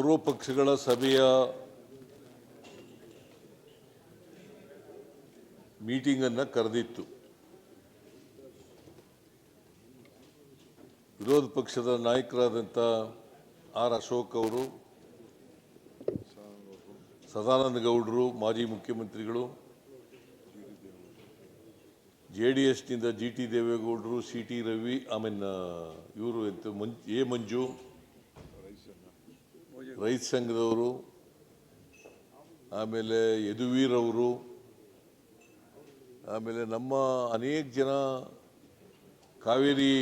ಸರ್ವಪಕ್ಷಗಳ ಸಭೆಯ ಮೀಟಿಂಗನ್ನು ಕರೆದಿತ್ತು. ವಿರೋಧ ಪಕ್ಷದ ನಾಯಕರಾದಂಥ ಆರ್ ಅಶೋಕ್ ಅವರು, ಸದಾನಂದ ಗೌಡರು, ಮಾಜಿ ಮುಖ್ಯಮಂತ್ರಿಗಳು, ಜೆ ಡಿ ಎಸ್ನಿಂದ ಜಿ ಟಿ ದೇವೇಗೌಡರು, ಸಿ ಟಿ ರವಿ, ಆಮೇಲೆ, ಇವರು ಎಂತ ಮಂಜ್ ಎ ಮಂಜು ರೈತ ಸಂಘದವರು ಆಮೇಲೆ ಯದುವೀರವರು ಆಮೇಲೆ ನಮ್ಮ ಅನೇಕ ಜನ ಕಾವೇರಿ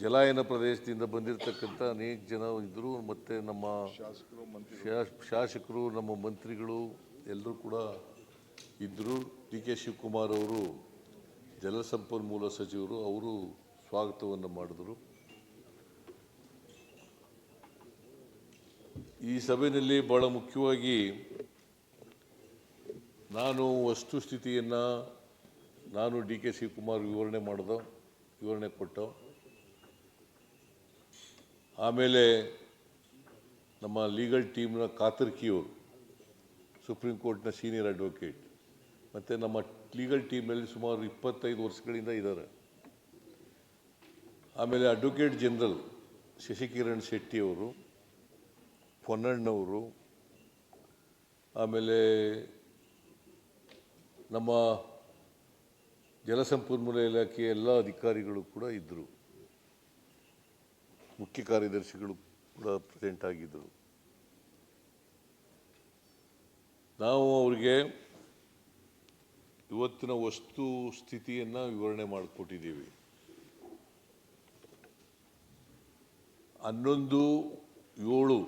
ಜಲಾಯನ ಪ್ರದೇಶದಿಂದ ಬಂದಿರತಕ್ಕಂಥ ಅನೇಕ ಜನ ಇದ್ದರು ಮತ್ತು ನಮ್ಮ ಶಾಸಕರು ನಮ್ಮ ಮಂತ್ರಿಗಳು ಎಲ್ಲರೂ ಕೂಡ ಇದ್ದರು ಡಿ ಕೆ ಶಿವಕುಮಾರ್ ಅವರು ಜಲಸಂಪನ್ಮೂಲ ಸಚಿವರು ಅವರು ಸ್ವಾಗತವನ್ನು ಮಾಡಿದರು. ಈ ಸಭೆಯಲ್ಲಿ ಬಹಳ ಮುಖ್ಯವಾಗಿ ನಾನು ವಸ್ತುಸ್ಥಿತಿಯನ್ನು ನಾನು ಡಿ ಕೆ ಶಿವಕುಮಾರ್ ವಿವರಣೆ ಮಾಡಿದ, ವಿವರಣೆ ಕೊಟ್ಟು. ಆಮೇಲೆ ನಮ್ಮ ಲೀಗಲ್ ಟೀಮ್ನ ಕಾತರ್ಕಿಯವರು, ಸುಪ್ರೀಂ ಕೋರ್ಟ್ನ ಸೀನಿಯರ್ ಅಡ್ವೊಕೇಟ್, ಮತ್ತು ನಮ್ಮ ಲೀಗಲ್ ಟೀಮ್ನಲ್ಲಿ ಸುಮಾರು ಇಪ್ಪತ್ತೈದು ವರ್ಷಗಳಿಂದ ಇದ್ದಾರೆ ಆಮೇಲೆ ಅಡ್ವೊಕೇಟ್ ಜನರಲ್ ಶಶಿಕಿರಣ್ ಶೆಟ್ಟಿಯವರು ಪೊನ್ನಣ್ಣವರು ಆಮೇಲೆ ನಮ್ಮ ಜಲಸಂಪನ್ಮೂಲ ಇಲಾಖೆಯ ಎಲ್ಲ ಅಧಿಕಾರಿಗಳು ಕೂಡ ಇದ್ದರು ಮುಖ್ಯ ಕಾರ್ಯದರ್ಶಿಗಳು ಕೂಡ ಪ್ರೆಸೆಂಟ್ ಆಗಿದ್ದರು ನಾವು ಅವರಿಗೆ ಇವತ್ತಿನ ವಸ್ತು ಸ್ಥಿತಿಯನ್ನು ವಿವರಣೆ ಮಾಡಿಕೊಟ್ಟಿದ್ದೀವಿ. ಹನ್ನೊಂದು ಏಳು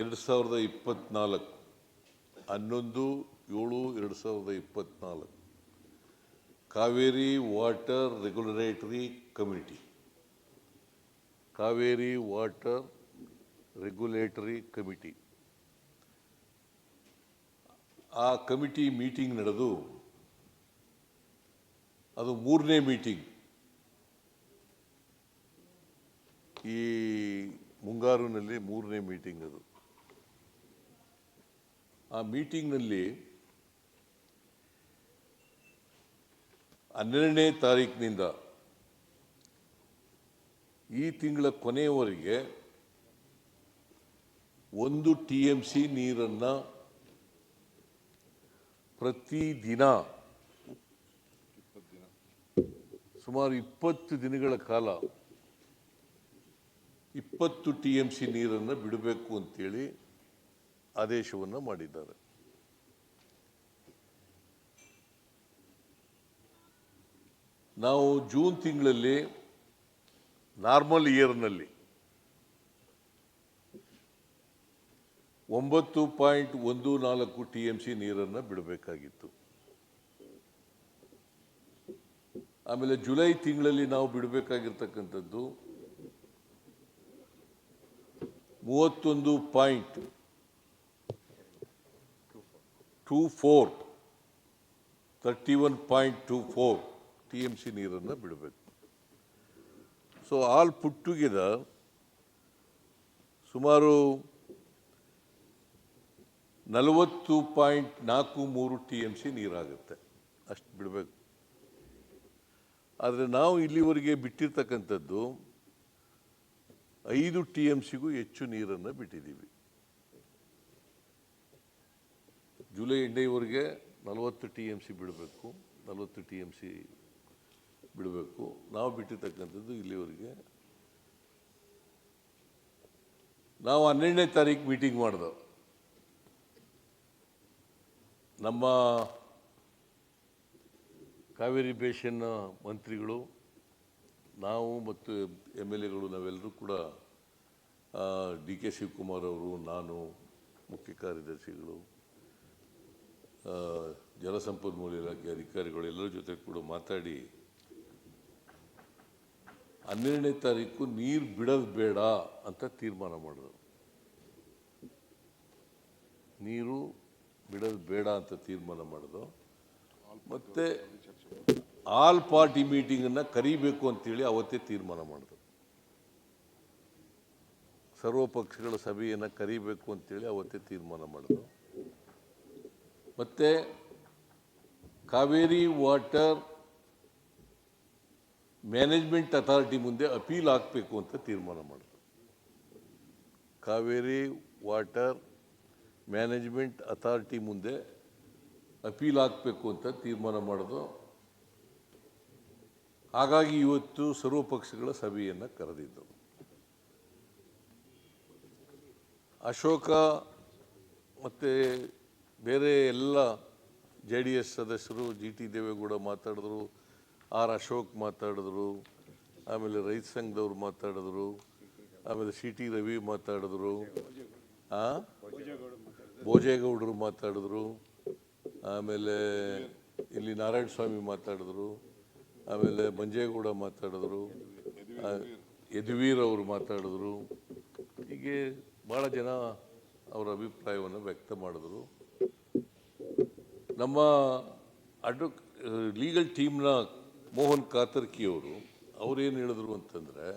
ಎರಡು ಸಾವಿರದ ಇಪ್ಪತ್ತ್ನಾಲ್ಕು ಹನ್ನೊಂದು, ಏಳು, ಎರಡು ಸಾವಿರದ ಇಪ್ಪತ್ತ್ನಾಲ್ಕು Kaveri water regulatory committee. Kaveri water regulatory committee. ಆ ಕಮಿಟಿ ಮೀಟಿಂಗ್ ನಡೆದು, ಅದು ಮೂರನೇ ಮೀಟಿಂಗ್. ಈ ಮುಂಗಾರಿನಲ್ಲಿ ಮೂರನೇ ಮೀಟಿಂಗ್ ಅದು. ಆ ಮೀಟಿಂಗ್ನಲ್ಲಿ ಹನ್ನೆರಡನೇ ತಾರೀಕಿನಿಂದ ಈ ತಿಂಗಳ ಕೊನೆಯವರೆಗೆ ಒಂದು ಟಿ ಎಂ ಸಿ ನೀರನ್ನು ಪ್ರತಿದಿನ ಸುಮಾರು ಇಪ್ಪತ್ತು ದಿನಗಳ ಕಾಲ ಇಪ್ಪತ್ತು ಟಿ ಎಂ ಸಿ ನೀರನ್ನು ಬಿಡಬೇಕು ಅಂತೇಳಿ ಆದೇಶವನ್ನು ಮಾಡಿದ್ದಾರೆ. ನಾವು ಜೂನ್ ತಿಂಗಳಲ್ಲಿ ನಾರ್ಮಲ್ ಇಯರ್ನಲ್ಲಿ ಒಂಬತ್ತು ಪಾಯಿಂಟ್ ಒಂದು ನಾಲ್ಕು ಟಿ ಎಂ ಸಿ ನೀರನ್ನು ಬಿಡಬೇಕಾಗಿತ್ತು. ಆಮೇಲೆ ಜುಲೈ ತಿಂಗಳಲ್ಲಿ ನಾವು ಬಿಡಬೇಕಾಗಿರ್ತಕ್ಕಂಥದ್ದು ಮೂವತ್ತೊಂದು point two four thirty one point two four T M C ನೀರನ್ನು ಬಿಡಬೇಕು. ಸೊ ಆಲ್ ಪುಟ್ ಟುಗೆದರ್ ಸುಮಾರು ನಲವತ್ತು ಪಾಯಿಂಟ್ ನಾಲ್ಕು ಮೂರು ಟಿ ಎಂ ಸಿ ನೀರಾಗುತ್ತೆ. ಅಷ್ಟು ಬಿಡಬೇಕು. ಆದರೆ ನಾವು ಇಲ್ಲಿವರೆಗೆ ಬಿಟ್ಟಿರ್ತಕ್ಕಂಥದ್ದು ಐದು ಟಿ ಎಂ ಸಿಗೂ ಹೆಚ್ಚು ನೀರನ್ನು ಬಿಟ್ಟಿದ್ದೀವಿ. ಜುಲೈ ಎಂಡೈವರೆಗೆ ನಲವತ್ತು ಟಿ ಎಂ ಸಿ ಬಿಡಬೇಕು, ನಲವತ್ತು ಟಿ ಎಂ ಸಿ ಬಿಡಬೇಕು. ನಾವು ಬಿಟ್ಟಿರ್ತಕ್ಕಂಥದ್ದು ಇಲ್ಲಿವರೆಗೆ. ನಾವು ಹನ್ನೆರಡನೇ ತಾರೀಕು ಮೀಟಿಂಗ್ ಮಾಡಿದೆವು. ನಮ್ಮ ಕಾವೇರಿ ಬೇಷನ್ನ ಮಂತ್ರಿಗಳು, ನಾವು ಮತ್ತು ಎಂ ಎಲ್ ಎಗಳು, ನಾವೆಲ್ಲರೂ ಕೂಡ ಡಿ ಕೆ ಶಿವಕುಮಾರ್ ಅವರು, ನಾನು, ಮುಖ್ಯ ಕಾರ್ಯದರ್ಶಿಗಳು ಜಲಸಂಪನ್ಮೂಲ ಇಲಾಖೆ ಅಧಿಕಾರಿಗಳು ಎಲ್ಲರ ಜೊತೆ ಕೂಡ ಮಾತಾಡಿ, ಹನ್ನೆರಡನೇ ತಾರೀಕು ನೀರು ಬಿಡೋದು ಬೇಡ ಅಂತ ತೀರ್ಮಾನ ಮಾಡಿದ್ರು. ನೀರು ಬಿಡೋದು ಬೇಡ ಅಂತ ತೀರ್ಮಾನ ಮಾಡಿದ್ರು. ಮತ್ತೆ ಆಲ್ ಪಾರ್ಟಿ ಮೀಟಿಂಗನ್ನು ಕರಿಬೇಕು ಅಂತೇಳಿ ಅವತ್ತೇ ತೀರ್ಮಾನ ಮಾಡಿದ್ರು. ಸರ್ವ ಪಕ್ಷಗಳ ಸಭೆಯನ್ನು ಕರಿಬೇಕು ಅಂತೇಳಿ ಅವತ್ತೇ ತೀರ್ಮಾನ ಮಾಡಿದ್ರು. ಮತ್ತು ಕಾವೇರಿ ವಾಟರ್ ಮ್ಯಾನೇಜ್ಮೆಂಟ್ ಅಥಾರಿಟಿ ಮುಂದೆ ಅಪೀಲ್ ಹಾಕಬೇಕು ಅಂತ ತೀರ್ಮಾನ ಮಾಡಿದ್ರು. ಕಾವೇರಿ ವಾಟರ್ ಮ್ಯಾನೇಜ್ಮೆಂಟ್ ಅಥಾರಿಟಿ ಮುಂದೆ ಅಪೀಲ್ ಹಾಕಬೇಕು ಅಂತ ತೀರ್ಮಾನ ಮಾಡಿದ್ರು. ಹಾಗಾಗಿ ಇವತ್ತು ಸರ್ವಪಕ್ಷಗಳ ಸಭೆಯನ್ನು ಕರೆದಿದ್ದು. ಅಶೋಕ ಮತ್ತು ಬೇರೆ ಎಲ್ಲ ಜೆ ಡಿ ಎಸ್ ಸದಸ್ಯರು ಜಿ ಟಿ ದೇವೇಗೌಡ ಮಾತಾಡಿದ್ರು, ಆರ್ ಅಶೋಕ್ ಮಾತಾಡಿದ್ರು, ಆಮೇಲೆ ರೈತ ಸಂಘದವ್ರು ಮಾತಾಡಿದ್ರು, ಆಮೇಲೆ ಸಿ ಟಿ ರವಿ ಮಾತಾಡಿದ್ರು ಭೋಜೇಗೌಡರು ಮಾತಾಡಿದ್ರು, ಆಮೇಲೆ ಇಲ್ಲಿ ನಾರಾಯಣ ಸ್ವಾಮಿ ಮಾತಾಡಿದ್ರು, ಆಮೇಲೆ ಮಂಜೇಗೌಡ ಮಾತಾಡಿದ್ರು ಯದುವೀರ್ ಅವರು ಮಾತಾಡಿದ್ರು. ಹೀಗೆ ಭಾಳ ಜನ ಅವರ ಅಭಿಪ್ರಾಯವನ್ನು ವ್ಯಕ್ತ ಮಾಡಿದ್ರು. ನಮ್ಮ ಅಡ್ವ ಲೀಗಲ್ ಟೀಮ್ನ ಮೋಹನ್ ಕಾತರ್ಕಿಯವರು ಅವರು ಅವ್ರೇನು ಹೇಳಿದ್ರು ಅಂತಂದರೆ,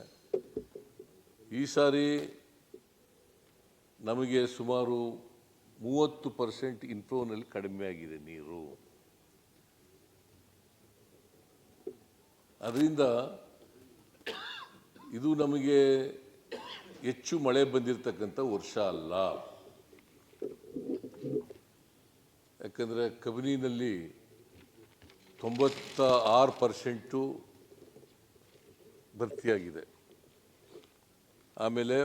ಈ ಸಾರಿ ನಮಗೆ ಸುಮಾರು ಮೂವತ್ತು ಪರ್ಸೆಂಟ್ ಇನ್ಫ್ಲೋನಲ್ಲಿ ಕಡಿಮೆ ಆಗಿದೆ ನೀರು. ಅದರಿಂದ ಇದು ನಮಗೆ ಹೆಚ್ಚು ಮಳೆ ಬಂದಿರತಕ್ಕಂಥ ವರ್ಷ ಅಲ್ಲ. ಯಾಕಂದರೆ ಕಬಿನಿನಲ್ಲಿ ತೊಂಬತ್ತ ಆರು ಪರ್ಸೆಂಟು ಭರ್ತಿಯಾಗಿದೆ. ಆಮೇಲೆ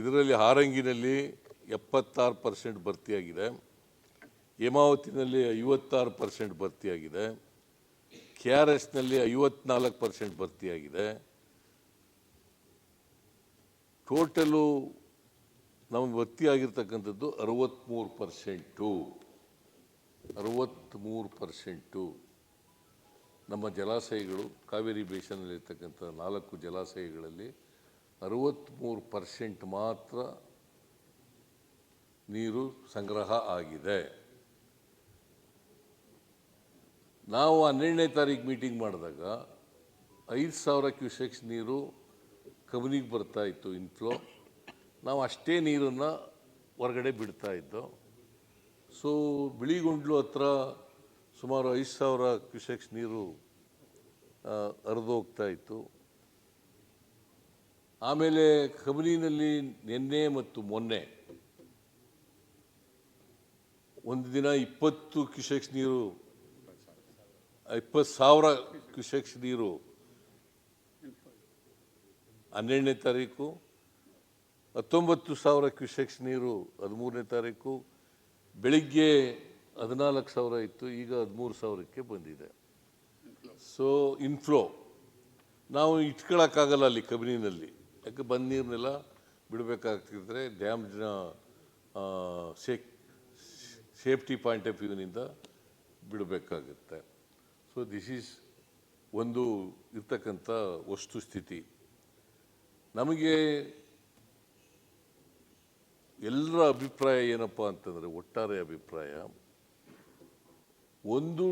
ಇದರಲ್ಲಿ ಹಾರಂಗಿನಲ್ಲಿ ಎಪ್ಪತ್ತಾರು ಪರ್ಸೆಂಟ್ ಭರ್ತಿಯಾಗಿದೆ. ಹೇಮಾವತಿನಲ್ಲಿ ಐವತ್ತಾರು ಪರ್ಸೆಂಟ್ ಭರ್ತಿಯಾಗಿದೆ. ಕೆ ಆರ್ ಎಸ್ನಲ್ಲಿ ಐವತ್ನಾಲ್ಕು ಪರ್ಸೆಂಟ್ ಭರ್ತಿಯಾಗಿದೆ. ಟೋಟಲು ನಮಗೆ ಭರ್ತಿಯಾಗಿರ್ತಕ್ಕಂಥದ್ದು ಅರವತ್ತ್ಮೂರು ಪರ್ಸೆಂಟು. ಅರವತ್ತ್ಮೂರು ಪರ್ಸೆಂಟು. ನಮ್ಮ ಜಲಾಶಯಗಳು, ಕಾವೇರಿ ಬೇಸಿನಲ್ಲಿರ್ತಕ್ಕಂಥ ನಾಲ್ಕು ಜಲಾಶಯಗಳಲ್ಲಿ ಅರವತ್ತ್ಮೂರು ಪರ್ಸೆಂಟ್ ಮಾತ್ರ ನೀರು ಸಂಗ್ರಹ ಆಗಿದೆ. ನಾವು ಹನ್ನೆರಡನೇ ತಾರೀಕು ಮೀಟಿಂಗ್ ಮಾಡಿದಾಗ ಐದು ಸಾವಿರ ಕ್ಯೂಸೆಕ್ಸ್ ನೀರು ಕಬಿನಿಗೆ ಬರ್ತಾ ಇತ್ತು ಇನ್ಫ್ಲೋ ನಾವು ಅಷ್ಟೇ ನೀರನ್ನು ಹೊರಗಡೆ ಬಿಡ್ತಾ ಇದ್ದೋ. ಸೊ ಬಿಳಿಗುಂಡ್ಲು ಹತ್ರ ಸುಮಾರು ಐದು ಸಾವಿರ ಕ್ಯೂಸೆಕ್ಸ್ ನೀರು ಹರಿದು ಹೋಗ್ತಾ ಇತ್ತು. ಆಮೇಲೆ ಕಬನಿನಲ್ಲಿ ನಿನ್ನೆ ಮತ್ತು ಮೊನ್ನೆ ಒಂದು ದಿನ ಇಪ್ಪತ್ತು ಕ್ಯೂಸೆಕ್ಸ್ ನೀರು, ಇಪ್ಪತ್ತು ಸಾವಿರ ಕ್ಯೂಸೆಕ್ಸ್ ನೀರು ಹನ್ನೆರಡನೇ ತಾರೀಕು, ಹತ್ತೊಂಬತ್ತು ಸಾವಿರ ಕ್ಯೂಸೆಕ್ಸ್ ನೀರು ಹದಿಮೂರನೇ ತಾರೀಕು, ಬೆಳಿಗ್ಗೆ ಹದಿನಾಲ್ಕು ಸಾವಿರ ಇತ್ತು, ಈಗ ಹದಿಮೂರು ಸಾವಿರಕ್ಕೆ ಬಂದಿದೆ. ಸೊ ಇನ್ಫ್ಲೋ ನಾವು ಇಟ್ಕೊಳ್ಳೋಕ್ಕಾಗಲ್ಲ ಅಲ್ಲಿ ಕಬಿನಿನಲ್ಲಿ ಯಾಕೆ ಬಂದ ನೀರನ್ನೆಲ್ಲ ಬಿಡಬೇಕಾಗ್ತಿದ್ರೆ ಡ್ಯಾಮ್ನ ಸೇಕ್ ಸೇಫ್ಟಿ ಪಾಯಿಂಟ್ ಆಫ್ ವ್ಯೂನಿಂದ ಬಿಡಬೇಕಾಗುತ್ತೆ. ಸೊ ದಿಸ್ ಈಸ್ ಒಂದು ಇರ್ತಕ್ಕಂಥ ವಸ್ತುಸ್ಥಿತಿ ನಮಗೆ ಎಲ್ಲರ ಅಭಿಪ್ರಾಯ ಏನಪ್ಪ ಅಂತಂದರೆ ಒಟ್ಟಾರೆ ಅಭಿಪ್ರಾಯ. ಒಂದು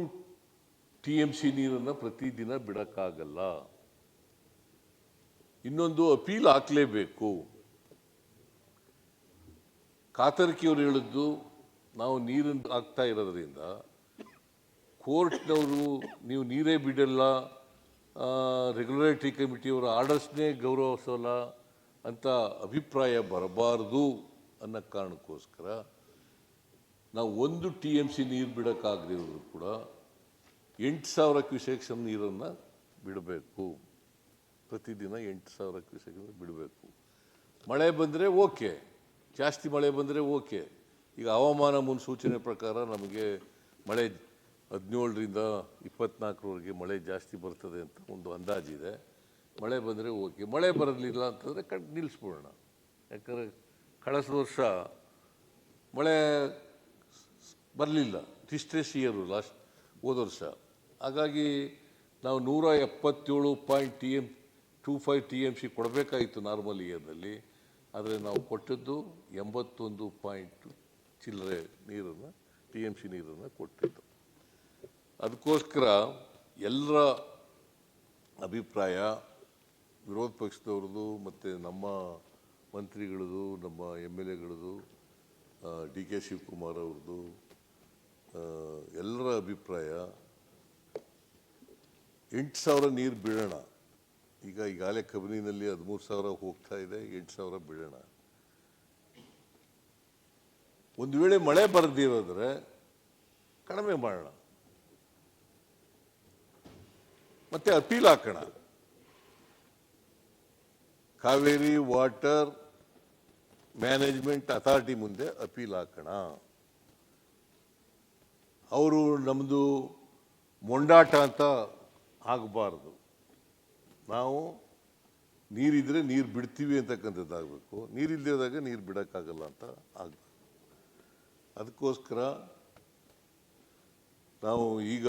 ಟಿ ಎಂ ಸಿ ನೀರನ್ನು ಪ್ರತಿದಿನ ಬಿಡೋಕ್ಕಾಗಲ್ಲ. ಇನ್ನೊಂದು ಅಪೀಲ್ ಹಾಕಲೇಬೇಕು. ಕಾತರ್ಕಿಯವರು ಹೇಳಿದ್ದು ನಾವು ನೀರನ್ನು ಹಾಕ್ತಾ ಇರೋದ್ರಿಂದ ಕೋರ್ಟ್ನವರು ನೀವು ನೀರೇ ಬಿಡಲ್ಲ ರೆಗ್ಯುಲೇಟರಿ ಕಮಿಟಿಯವರ ಆರ್ಡರ್ಸ್ನೇ ಗೌರವಿಸೋಲ್ಲ ಅಂತ ಅಭಿಪ್ರಾಯ ಬರಬಾರ್ದು ಅನ್ನೋ ಕಾರಣಕ್ಕೋಸ್ಕರ ನಾವು ಒಂದು ಟಿ ಎಂ ಸಿ ನೀರು ಬಿಡೋಕ್ಕಾಗದಿರೋದು ಕೂಡ ಎಂಟು ಸಾವಿರ ಕ್ಯೂಸೆಕ್ಸ್ ನೀರನ್ನು ಬಿಡಬೇಕು. ಪ್ರತಿದಿನ ಎಂಟು ಸಾವಿರ ಕ್ಯೂಸೆಕ್ ಬಿಡಬೇಕು. ಮಳೆ ಬಂದರೆ ಓಕೆ. ಜಾಸ್ತಿ ಮಳೆ ಬಂದರೆ ಓಕೆ. ಈಗ ಹವಾಮಾನ ಮುನ್ಸೂಚನೆ ಪ್ರಕಾರ ನಮಗೆ ಮಳೆ ಹದಿನೇಳರಿಂದ ಇಪ್ಪತ್ನಾಲ್ಕರವರೆಗೆ ಮಳೆ ಜಾಸ್ತಿ ಬರ್ತದೆ ಅಂತ ಒಂದು ಅಂದಾಜಿದೆ. ಮಳೆ ಬಂದರೆ ಓಕೆ. ಮಳೆ ಬರಲಿಲ್ಲ ಅಂತಂದರೆ ಕಟ್ ನಿಲ್ಲಿಸ್ಬಿಡೋಣ ಯಾಕಂದರೆ ಕಳೆದ ವರ್ಷ ಮಳೆ ಬರಲಿಲ್ಲ. ಡಿಸ್ಟ್ರೆಸ್ ಇಯರು ಲಾಸ್ಟ್ ಹೋದ ವರ್ಷ. ಹಾಗಾಗಿ ನಾವು ನೂರ ಎಪ್ಪತ್ತೇಳು point T M two five T M C ಕೊಡಬೇಕಾಗಿತ್ತು ನಾರ್ಮಲ್ ಇಯರ್ನಲ್ಲಿ. ಆದರೆ ನಾವು ಕೊಟ್ಟದ್ದು ಎಂಬತ್ತೊಂದು ಪಾಯಿಂಟ್ ಚಿಲ್ಲರೆ ನೀರನ್ನು, ಟಿ ಎಂ ಸಿ ನೀರನ್ನು ಕೊಟ್ಟಿದ್ದು. ಅದಕ್ಕೋಸ್ಕರ ಎಲ್ಲರ ಅಭಿಪ್ರಾಯ ವಿರೋಧ ಪಕ್ಷದವ್ರದ್ದು ಮತ್ತು ನಮ್ಮ ಮಂತ್ರಿಗಳದು ನಮ್ಮ ಎಂ ಎಲ್ ಎಗಳದು ಡಿ ಕೆ ಶಿವಕುಮಾರ್ ಅವ್ರದ್ದು ಎಲ್ಲರ ಅಭಿಪ್ರಾಯ ಎಂಟು ಸಾವಿರ ನೀರು ಬೀಳೋಣ. ಈಗ ಈಗಾಗಲೇ ಕಬಿನಿನಲ್ಲಿ ಹದಿಮೂರು ಸಾವಿರ ಹೋಗ್ತಾ ಇದೆ, ಎಂಟು ಸಾವಿರ ಬೀಳೋಣ. ಒಂದು ವೇಳೆ ಮಳೆ ಬರದಿರೋದ್ರೆ ಕಡಿಮೆ ಮಾಡೋಣ. ಮತ್ತೆ ಅಪೀಲ್ ಹಾಕೋಣ. ಕಾವೇರಿ ವಾಟರ್ ಮ್ಯಾನೇಜ್ಮೆಂಟ್ ಅಥಾರಿಟಿ ಮುಂದೆ ಅಪೀಲ್ ಹಾಕೋಣ. ಅವರು ನಮ್ಮದು ಮೊಂಡಾಟ ಅಂತ ಆಗಬಾರ್ದು. ನಾವು ನೀರಿದ್ರೆ ನೀರು ಬಿಡ್ತೀವಿ ಅಂತಕ್ಕಂಥದ್ದಾಗಬೇಕು. ನೀರಿಲ್ಲದಾಗ ನೀರು ಬಿಡೋಕ್ಕಾಗಲ್ಲ ಅಂತ ಆಗಬೇಕು. ಅದಕ್ಕೋಸ್ಕರ ನಾವು ಈಗ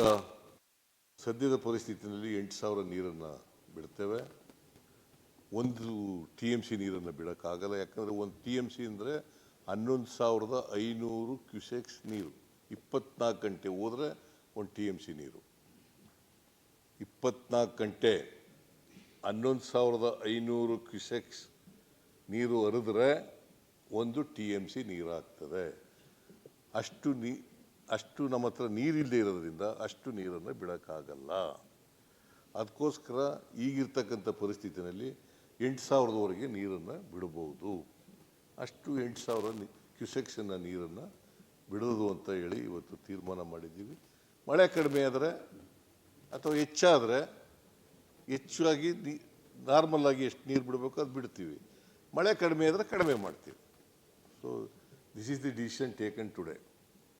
ಸದ್ಯದ ಪರಿಸ್ಥಿತಿಯಲ್ಲಿ ಎಂಟು ಸಾವಿರ ನೀರನ್ನು ಬಿಡ್ತೇವೆ. ಒಂದು ಟಿ ಎಂ ಸಿ ನೀರನ್ನು ಬಿಡೋಕ್ಕಾಗಲ್ಲ. ಯಾಕಂದರೆ ಒಂದು ಟಿ ಎಂ ಸಿ ಅಂದರೆ ಹನ್ನೊಂದು ಸಾವಿರದ ಐನೂರು ಕ್ಯೂಸೆಕ್ಸ್ ನೀರು. ಇಪ್ಪತ್ನಾಲ್ಕು ಗಂಟೆ ಹೋದರೆ ಒಂದು ಟಿ ಎಂ ಸಿ ನೀರು. ಇಪ್ಪತ್ನಾಲ್ಕು ಗಂಟೆ ಹನ್ನೊಂದು ಸಾವಿರದ ಐನೂರು ಕ್ಯೂಸೆಕ್ಸ್ ನೀರು ಹರಿದ್ರೆ ಒಂದು ಟಿ ಎಂ ಸಿ ನೀರಾಗ್ತದೆ. ಅಷ್ಟು ನೀ ಅಷ್ಟು ನಮ್ಮ ಹತ್ರ ನೀರಿಲ್ಲದೆ ಇರೋದ್ರಿಂದ ಅಷ್ಟು ನೀರನ್ನು ಬಿಡೋಕ್ಕಾಗಲ್ಲ. ಅದಕ್ಕೋಸ್ಕರ ಈಗಿರ್ತಕ್ಕಂಥ ಪರಿಸ್ಥಿತಿನಲ್ಲಿ ಎಂಟು ಸಾವಿರದವರೆಗೆ ನೀರನ್ನು ಬಿಡಬಹುದು ಅಷ್ಟು ಎಂಟು ಸಾವಿರ ಕ್ಯೂಸೆಕ್ಷನ್ನ ನೀರನ್ನು ಬಿಡೋದು ಅಂತ ಹೇಳಿ ಇವತ್ತು ತೀರ್ಮಾನ ಮಾಡಿದ್ದೀವಿ. ಮಳೆ ಕಡಿಮೆ ಆದರೆ ಅಥವಾ ಹೆಚ್ಚಾದರೆ ಹೆಚ್ಚಾಗಿ ನೀ ನಾರ್ಮಲ್ಲಾಗಿ ಎಷ್ಟು ನೀರು ಬಿಡಬೇಕು ಅದು ಬಿಡ್ತೀವಿ. ಮಳೆ ಕಡಿಮೆ ಆದರೆ ಕಡಿಮೆ ಮಾಡ್ತೀವಿ. So this is the decision taken today